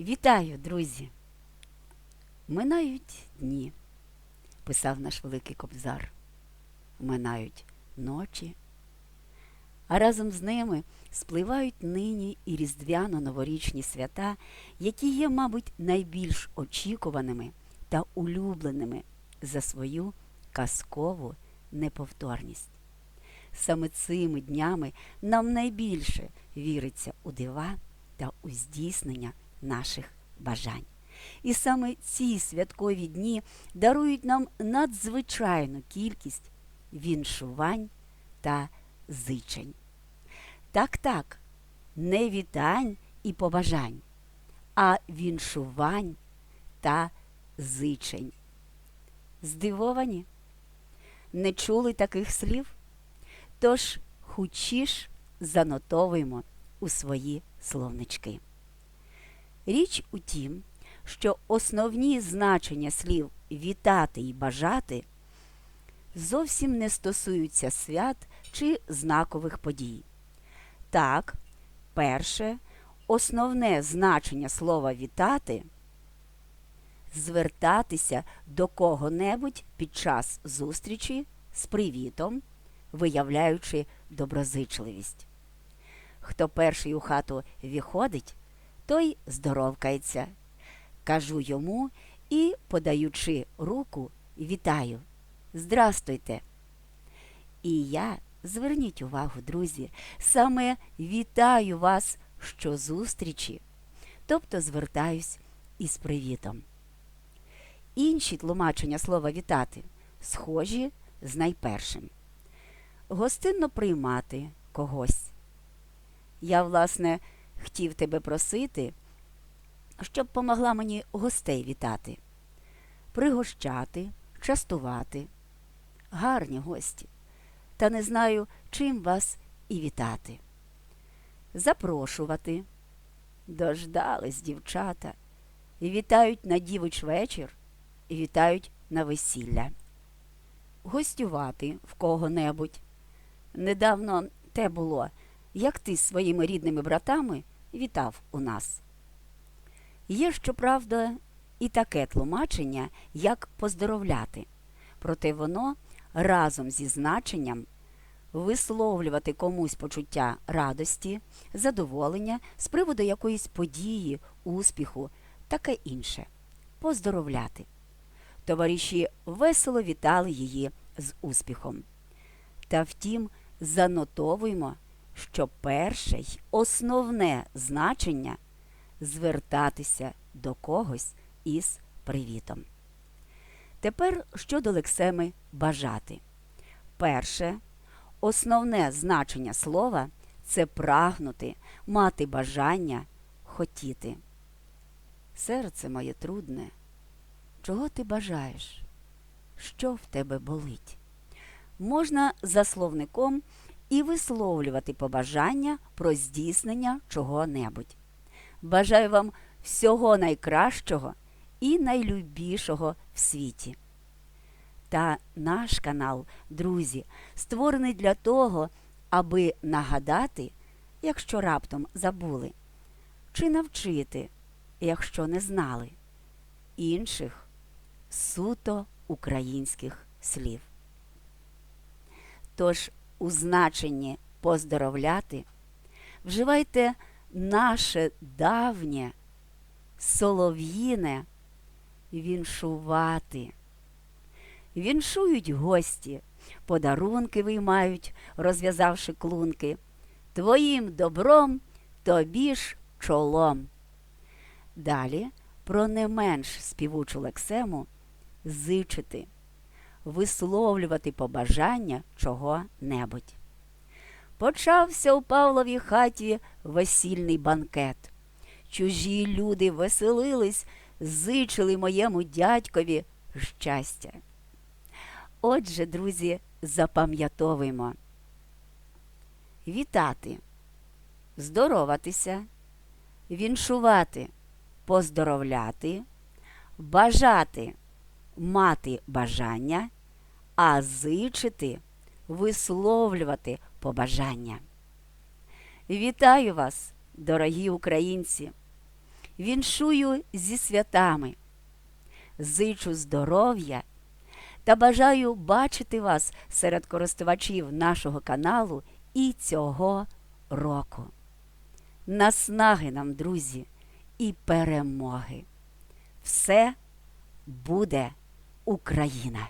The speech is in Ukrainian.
Вітаю, друзі! Минають дні, писав наш великий кобзар. Минають ночі, а разом з ними спливають нині і різдвяно-новорічні свята, які є, мабуть, найбільш очікуваними та улюбленими за свою казкову неповторність. Саме цими днями нам найбільше віриться у дива та у здійснення наших бажань. І саме ці святкові дні дарують нам надзвичайну кількість віншувань та зичень. Так, так, не вітань і побажань, а віншувань та зичень. Здивовані? Не чули таких слів? Тож хучіш занотовуємо у свої словнички. Річ у тім, що основні значення слів вітати і бажати зовсім не стосуються свят чи знакових подій. Так, перше, основне значення слова вітати звертатися до кого-небудь під час зустрічі з привітом, виявляючи доброзичливість. Хто перший у хату віходить, той здоровкається. Кажу йому і, подаючи руку, вітаю. Здрастуйте. І я, зверніть увагу, друзі, саме вітаю вас щозустрічі, тобто звертаюсь із привітом. Інші тлумачення слова вітати схожі з найпершим. Гостинно приймати когось. Я, власне, хотів тебе просити, щоб помогла мені гостей вітати, пригощати, частувати. Гарні гості. Та не знаю, чим вас і вітати. Запрошувати. Дождались дівчата. І вітають на дівич вечір, і вітають на весілля. Гостювати в кого-небудь. Недавно те було, як ти з своїми рідними братами вітав у нас. Є, щоправда, і таке тлумачення, як поздоровляти, проте воно разом зі значенням висловлювати комусь почуття радості, задоволення з приводу якоїсь події, успіху, таке інше поздоровляти. Товариші весело вітали її з успіхом. Та втім, занотовуємо, що перше й основне значення звертатися до когось із привітом. Тепер щодо лексеми бажати. Перше, основне значення слова це прагнути, мати бажання, хотіти. Серце моє трудне. Чого ти бажаєш? Що в тебе болить? Можна за словником і висловлювати побажання про здійснення чого-небудь. Бажаю вам всього найкращого і найлюбішого в світі. Та наш канал, друзі, створений для того, аби нагадати, якщо раптом забули, чи навчити, якщо не знали, інших суто українських слів. Тож у значенні поздоровляти вживайте наше давнє солов'їне віншувати. Віншують гості, подарунки виймають, розв'язавши клунки. Твоїм добром тобі ж чолом. Далі про не менш співучу лексему зичити, висловлювати побажання чого-небудь. Почався у Павловій хаті весільний банкет. Чужі люди веселились, зичили моєму дядькові щастя. Отже, друзі, запам'ятовуємо. Вітати, здороватися, віншувати, поздоровляти, бажати, мати бажання, а зичити, висловлювати побажання. Вітаю вас, дорогі українці! віншую зі святами. Зичу здоров'я та бажаю бачити вас серед користувачів нашого каналу і цього року. Наснаги нам, друзі, і перемоги. Все буде Україна!